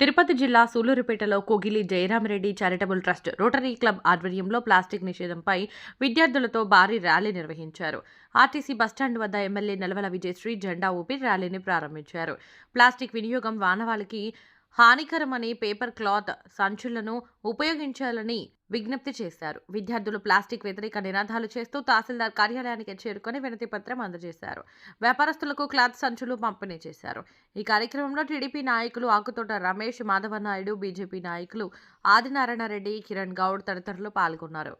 తిరుపతి జిల్లా సూలూరుపేటలో Kogili Jayaramareddy charitable trust Rotary club ఆధ్వర్యంలో plastic నిషేధంపై విద్యార్థులతో భారీ ర్యాలీ నిర్వహించారు. ఆర్టీసీ బస్టాండ్ వద్ద ఎమ్మెల్యే నెలవల విజయశ్రీ జెండా ఊపి ర్యాలీని ప్రారంభించారు. ప్లాస్టిక్ వినియోగం వానవాళికి హానికరమని పేపర్ క్లాత్ సంచులను ఉపయోగించాలని విజ్ఞప్తి చేశారు. విద్యార్థులు ప్లాస్టిక్ వ్యతిరేక నినాదాలు చేస్తూ తహసీల్దార్ కార్యాలయానికి చేరుకొని వినతి పత్రం అందజేశారు. వ్యాపారస్తులకు క్లాత్ సంచులు పంపిణీ చేశారు. ఈ కార్యక్రమంలో టీడీపీ నాయకులు ఆకుతోట రమేష్ మాధవనాయుడు బీజేపీ నాయకులు ఆదినారాయణరెడ్డి కిరణ్ గౌడ్ తదితరులు పాల్గొన్నారు.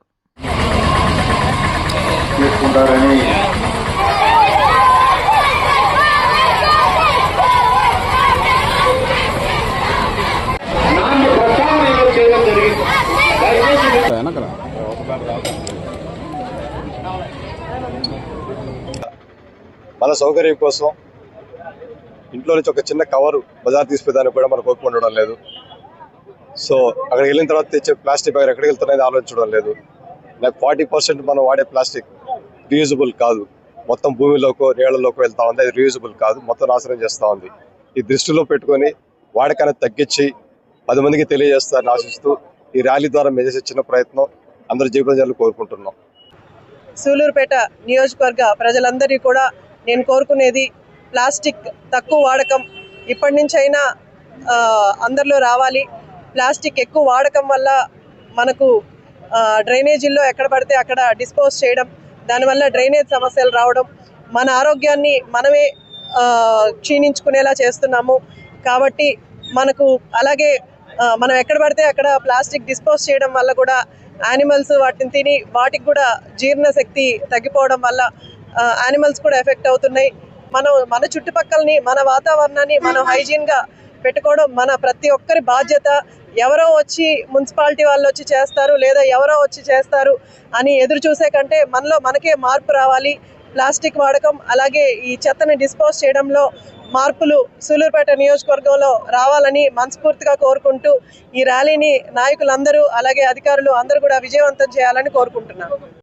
మన సౌకర్యం కోసం ఇంట్లో నుంచి ఒక చిన్న కవర్ బజార్ తీసుకుపోయేదానికి కూడా మనకు ఓపిక ఉండడం లేదు. సో అక్కడికి వెళ్ళిన తర్వాత తెచ్చే ప్లాస్టిక్ బ్యాగ్ ఎక్కడికి వెళ్తున్నాయని ఆలోచించడం లేదు. నాకు ఫార్టీ పర్సెంట్ మనం వాడే ప్లాస్టిక్ రీయూజబుల్ కాదు. మొత్తం భూమిలోకో నీళ్ళలోకో వెళ్తా ఉంది. అది రీయూజబుల్ కాదు. మొత్తం నాశనం చేస్తూ ఉంది. ఈ దృష్టిలో పెట్టుకొని వాడకాన్ని తగ్గించి పది మందికి తెలియజేస్తారని ఆశిస్తూ ఈ ర్యాలీ ద్వారా మేము చేసే చిన్న ప్రయత్నం అందరూ జీవితం కోరుకుంటున్నాం. సూలూరుపేట నియోజకవర్గ ప్రజలందరినీ కూడా నేను కోరుకునేది ప్లాస్టిక్ తక్కువ వాడకం ఇప్పటి నుంచైనా అయినా అందరిలో రావాలి. ప్లాస్టిక్ ఎక్కువ వాడకం వల్ల మనకు డ్రైనేజీల్లో ఎక్కడ పడితే అక్కడ డిస్పోజ్ చేయడం దానివల్ల డ్రైనేజ్ సమస్యలు రావడం మన ఆరోగ్యాన్ని మనమే క్షీణించుకునేలా చేస్తున్నాము. కాబట్టి మనకు అలాగే మనం ఎక్కడ పడితే అక్కడ ప్లాస్టిక్ డిస్పోజ్ చేయడం వల్ల కూడా యానిమల్స్ వాటిని తిని వాటికి కూడా జీర్ణశక్తి తగ్గిపోవడం వల్ల యానిమల్స్ కూడా ఎఫెక్ట్ అవుతున్నాయి. మనం మన చుట్టుపక్కలని మన వాతావరణాన్ని మనం హైజీన్గా పెట్టుకోవడం మన ప్రతి ఒక్కరి బాధ్యత. ఎవరో వచ్చి మున్సిపాలిటీ వాళ్ళు వచ్చి చేస్తారు లేదా ఎవరో వచ్చి చేస్తారు అని ఎదురు చూసే కంటే మనలో మనకే మార్పు రావాలి. ప్లాస్టిక్ వాడకం అలాగే ఈ చెత్తని డిస్పోజ్ చేయడంలో మార్పులు సూలూరుపేట నియోజకవర్గంలో రావాలని మనస్ఫూర్తిగా కోరుకుంటూ ఈ ర్యాలీని నాయకులందరూ అలాగే అధికారులు అందరూ కూడా విజయవంతం చేయాలని కోరుకుంటున్నాను.